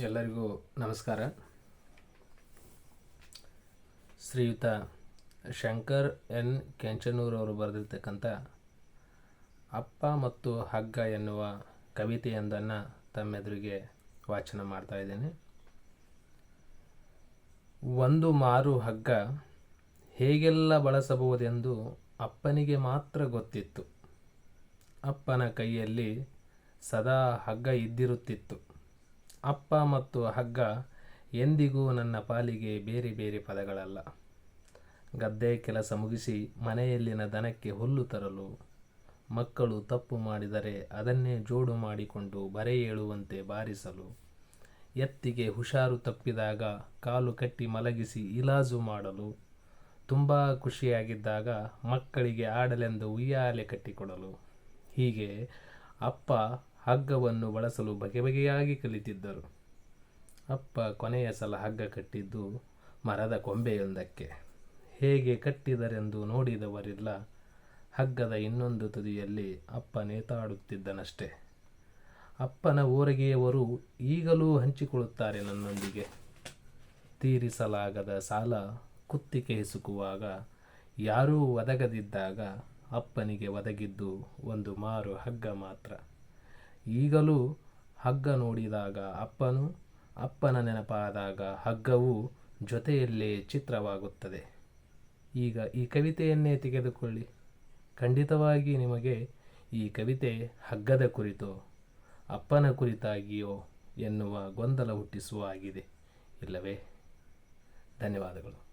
ಎಲ್ಲರಿಗೂ ನಮಸ್ಕಾರ. ಶ್ರೀಯುತ ಶಂಕರ್ ಎನ್ ಕೆಂಚನೂರವರು ಬರೆದಿರ್ತಕ್ಕಂಥ ಅಪ್ಪ ಮತ್ತು ಹಗ್ಗ ಎನ್ನುವ ಕವಿತೆಯೊಂದನ್ನು ತಮ್ಮೆದುರಿಗೆ ವಾಚನ ಮಾಡ್ತಾ ಇದ್ದೇನೆ. ಒಂದು ಮಾರು ಹಗ್ಗ ಹೇಗೆಲ್ಲ ಬಳಸಬಹುದೆಂದು ಅಪ್ಪನಿಗೆ ಮಾತ್ರ ಗೊತ್ತಿತ್ತು. ಅಪ್ಪನ ಕೈಯಲ್ಲಿ ಸದಾ ಹಗ್ಗ ಇದ್ದಿರುತ್ತಿತ್ತು. ಅಪ್ಪ ಮತ್ತು ಹಗ್ಗ ಎಂದಿಗೂ ನನ್ನ ಪಾಲಿಗೆ ಬೇರೆ ಬೇರೆ ಪದಗಳಲ್ಲ. ಗದ್ದೆ ಕೆಲಸ ಮುಗಿಸಿ ಮನೆಯಲ್ಲಿನ ದನಕ್ಕೆ ಹುಲ್ಲು ತರಲು ಮಕ್ಕಳು ತಪ್ಪು ಮಾಡಿದರೆ ಅದನ್ನೇ ಜೋಡು ಮಾಡಿಕೊಂಡು ಬರೆ ಏಳುವಂತೆ ಬಾರಿಸಲು ಎತ್ತಿಗೆ ಹುಷಾರು ತಪ್ಪಿದಾಗ ಕಾಲು ಕಟ್ಟಿ ಮಲಗಿಸಿ ಇಲಾಜು ಮಾಡಲು ತುಂಬ ಖುಷಿಯಾಗಿದ್ದಾಗ ಮಕ್ಕಳಿಗೆ ಆಡಲೆಂದು ಉಯ್ಯಾಲೆ ಕಟ್ಟಿಕೊಡಲು. ಹೀಗೆ ಅಪ್ಪ ಹಗ್ಗವನ್ನು ಬಳಸಲು ಬಗೆ ಬಗೆಯಾಗಿ ಕಲಿತಿದ್ದರು. ಅಪ್ಪ ಕೊನೆಯ ಸಲ ಹಗ್ಗ ಕಟ್ಟಿದ್ದು ಮರದ ಕೊಂಬೆಯೊಂದಕ್ಕೆ. ಹೇಗೆ ಕಟ್ಟಿದರೆಂದು ನೋಡಿದವರಿಲ್ಲ. ಹಗ್ಗದ ಇನ್ನೊಂದು ತುದಿಯಲ್ಲಿ ಅಪ್ಪ ನೇತಾಡುತ್ತಿದ್ದನಷ್ಟೆ. ಅಪ್ಪನ ಊರಗೆಯವರು ಈಗಲೂ ಹಂಚಿಕೊಳ್ಳುತ್ತಾರೆ ನನ್ನೊಂದಿಗೆ. ತೀರಿಸಲಾಗದ ಸಾಲ ಕುತ್ತಿಗೆ ಹಿಸುಕುವಾಗ ಯಾರೂ ಒದಗದಿದ್ದಾಗ ಅಪ್ಪನಿಗೆ ಒದಗಿದ್ದು ಒಂದು ಮಾರು ಹಗ್ಗ ಮಾತ್ರ. ಈಗಲೂ ಹಗ್ಗ ನೋಡಿದಾಗ ಅಪ್ಪನು ಅಪ್ಪನ ನೆನಪಾದಾಗ ಹಗ್ಗವು ಜೊತೆಯಲ್ಲೇ ಚಿತ್ರವಾಗುತ್ತದೆ. ಈಗ ಈ ಕವಿತೆಯನ್ನೇ ತೆಗೆದುಕೊಳ್ಳಿ. ಖಂಡಿತವಾಗಿ ನಿಮಗೆ ಈ ಕವಿತೆ ಹಗ್ಗದ ಕುರಿತೋ, ಅಪ್ಪನ ಕುರಿತಾಗಿಯೋ ಎನ್ನುವ ಗೊಂದಲ ಹುಟ್ಟಿಸುವ ಆಗಿದೆ. ಇಲ್ಲವೇ? ಧನ್ಯವಾದಗಳು.